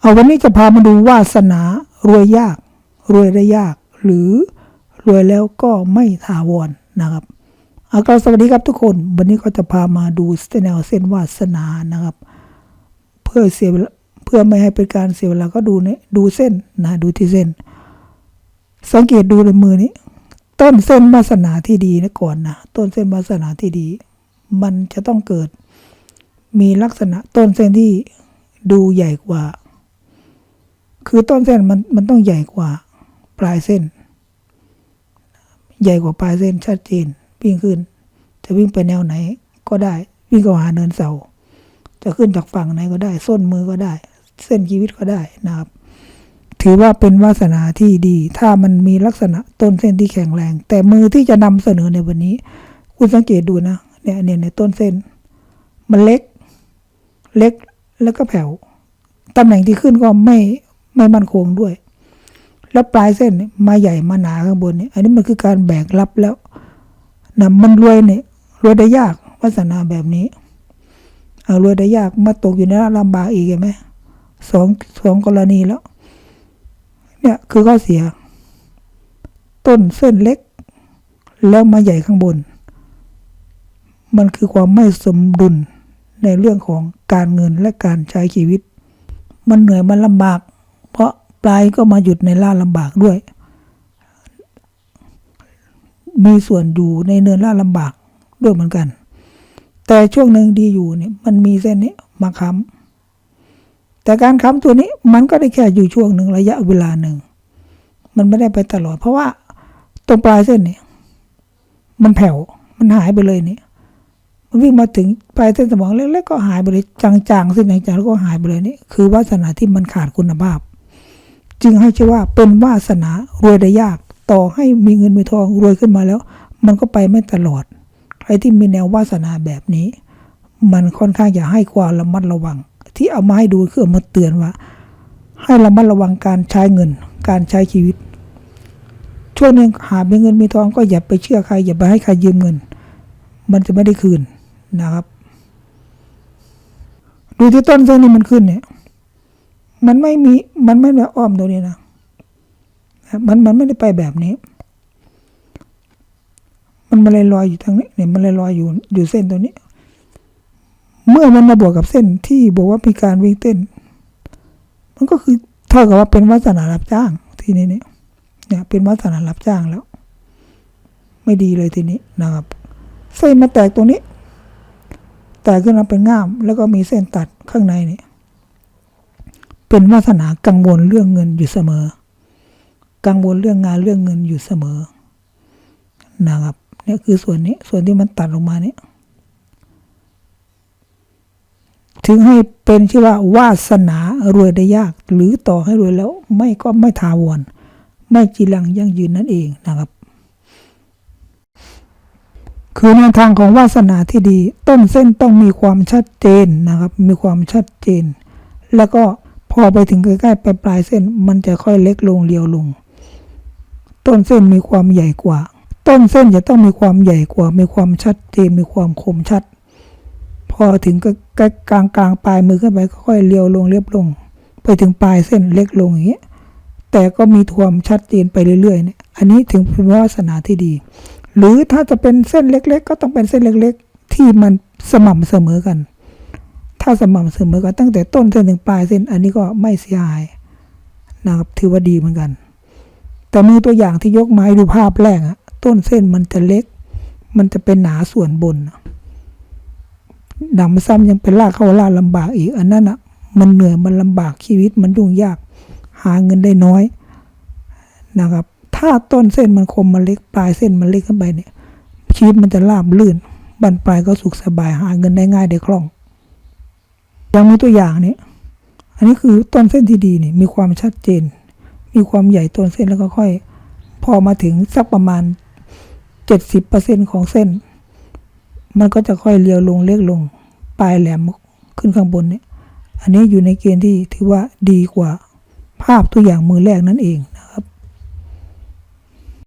เอาวันนี้จะพามาดูวาสนารวยยาก รวยได้ยาก หรือรวยแล้วก็ไม่ถาวรนะครับเอาก็สวัสดีครับทุกคน วันนี้ก็จะพามาดูแนวเส้นวาสนานะครับ เพื่อเสียเวลาเพื่อไม่ให้เป็นการเสียเวลาก็ดูเนี่ยดูเส้นนะดูที่เส้น สังเกตดูในมือนี้ ต้นเส้นวาสนาที่ดีนะก่อนนะต้นเส้นวาสนาที่ดี มันจะต้องเกิด มีลักษณะต้นเส้นที่ดูใหญ่กว่า คือต้นเส้นมันมันต้องใหญ่กว่า ปลายเส้น ใหญ่กว่าปลายเส้นชัดเจนวิ่งขึ้น จะวิ่งไปแนวไหนก็ได้ วิ่งเข้าหาเนินเสา จะขึ้นจากฝั่งไหนก็ได้ ส้นมือก็ได้ เส้นชีวิตก็ได้นะครับ ถือว่าเป็นวาสนาที่ดี ถ้ามันมีลักษณะต้นเส้นที่แข็งแรง แต่มือที่จะนำเสนอในวันนี้ คุณสังเกตดูนะเนี่ยเนี่ยในต้นเส้น มันเล็ก เล็กแล้วก็แผ่วตำแหน่งที่ขึ้นก็ไม่ ไม่มั่นคงด้วย แล้วปลายเส้นนี่มาใหญ่มาหนาข้างบนเนี่ยอันนี้มันคือการแบกรับแล้วนะมันรวยเนี่ยรวยได้ยากวาสนาแบบนี้เอารวยได้ยากมาตกอยู่ในลำบากอีกเห็นไหมสองสองกรณีแล้ว เนี่ยคือข้อเสีย ต้นเส้นเล็ก แล้วมาใหญ่ข้างบน มันคือความไม่สมดุลในเรื่องของการเงินและการใช้ชีวิต มันเหนื่อยมันลำบาก ปลายก็มาหยุดในล่าลำบากด้วย มีส่วนอยู่ในเนินล่าลำบากด้วยเหมือนกัน แต่ช่วงหนึ่งดีอยู่เนี่ยมันมีเส้นนี้มาค้ำแต่การค้ำตัวนี้มันก็ได้แค่อยู่ช่วงหนึ่งระยะเวลาหนึ่ง มันไม่ได้ไปตลอด เพราะว่าตรงปลายเส้นเนี่ยมันแผ่วมันหายไปเลยเนี่ยมันวิ่งมาถึงปลายเส้นสมองเล็กๆก็หายไปเลยจางๆเส้นจางๆแล้วก็หายไปเลยนี่คือวาสนาที่มันขาดคุณภาพ จึงให้ชื่อว่าเป็นวาสนารวยได้ยาก ต่อให้มีเงินมีทองรวยขึ้นมาแล้ว มันก็ไปไม่ตลอด ใครที่มีแนววาสนาแบบนี้ มันค่อนข้างจะให้ความระมัดระวัง ที่เอามาให้ดูคือเอามาเตือนว่า ให้ระมัดระวังการใช้เงิน การใช้ชีวิต ช่วงหนึงหามีเงินมีทองก็อย่าไปเชื่อใคร อย่าไปให้ใครยืมเงิน มันจะไม่ได้คืนนะครับ ดูที่ต้นเส้นนี่มันขึ้นเนี่ย มันไม่มี มันไม่แบบอ้อมตรงนี้นะ มันมันไม่ได้ไปแบบนี้ มันมาเลยลอยอยู่ทางนี้เนี่ยมันเลยลอยอยู่อยู่เส้นตัวนี้ เมื่อมันมาบวกกับเส้นที่บอกว่ามีการวิ่งเต้น มันก็คือเท่ากับว่าเป็นวาสนารับจ้างทีนี้เนี่ยเนี่ยเป็นวาสนารับจ้างแล้ว ไม่ดีเลยทีนี้นะครับ เส้นมาแตกตรงนี้ แตกขึ้นมาเป็นง่าม แล้วก็มีเส้นตัดข้างในนี่ เป็นวาสนากังวลเรื่องเงินอยู่เสมอ กังวลเรื่องงานเรื่องเงินอยู่เสมอ นะครับเนี่ยคือส่วนนี้ ส่วนที่มันตัดลงมาเนี่ย ถึงให้เป็นชื่อว่าวาสนารวยได้ยาก หรือต่อให้รวยแล้ว ไม่ก็ไม่ทาวรไม่จีรังยั่งยืนนั่นเองนะครับ คือแนวทางของวาสนาที่ดี ต้นเส้นต้องมีความชัดเจนนะครับ มีความชัดเจน แล้วก็ พอไปถึงใกล้ๆปลายปลายเส้นมันจะค่อยเล็กลงเรียวลง ต้นเส้นมีความใหญ่กว่า ต้นเส้นจะต้องมีความใหญ่กว่า มีความชัดเจนมีความคมชัด พอถึงใกล้กลางกลางๆปลายมือขึ้นไปค่อยเรียวลงเรียบลง ไปถึงปลายเส้นเล็กลงอย่างเงี้ยแต่ก็มีความชัดเจนไปเรื่อยๆเนี่ยอันนี้ถึงเป็นวาสนาที่ดี หรือถ้าจะเป็นเส้นเล็ก ๆ ก็ต้องเป็นเส้นเล็ก ๆ ที่มันสม่ำเสมอกัน ถ้าสม่ำเสมอกันตั้งแต่ต้นเส้นถึงปลายเส้น อันนี้ก็ไม่เสียหายนะครับถือว่าดีเหมือนกัน แต่มือตัวอย่างที่ยกไม้ดูภาพแรกอะต้นเส้นมันจะเล็ก มันจะเป็นหนาส่วนบนอะหนำซ้ำยังเป็นลากเข้าลากลำบากอีก อันนั้นอะมันเหนื่อยมันลำบากชีวิตมันยุ่งยาก หาเงินได้น้อยนะครับ ถ้าต้นเส้นมันคมมันเล็กปลายเส้นมันเล็กขึ้นไปเนี่ยชีวิตมันจะราบลื่นบันปลายก็สุขสบายหาเงินได้ง่ายได้คล่อง อย่างมีตัวอย่างเนี่ยอันนี้คือต้นเส้นที่ดีเนี่ยมีความชัดเจน มีความใหญ่ต้นเส้นแล้วก็ค่อย พอมาถึงสักประมาณเจ็ดสิบเปอร์เซ็นของเส้น มันก็จะค่อยเลียวลงเล็กลง ปลายแหลมขึ้นข้างบนเนี่ย อันนี้อยู่ในเกณฑ์ที่ถือว่าดีกว่าภาพตัวอย่างมือแรกนั่นเอง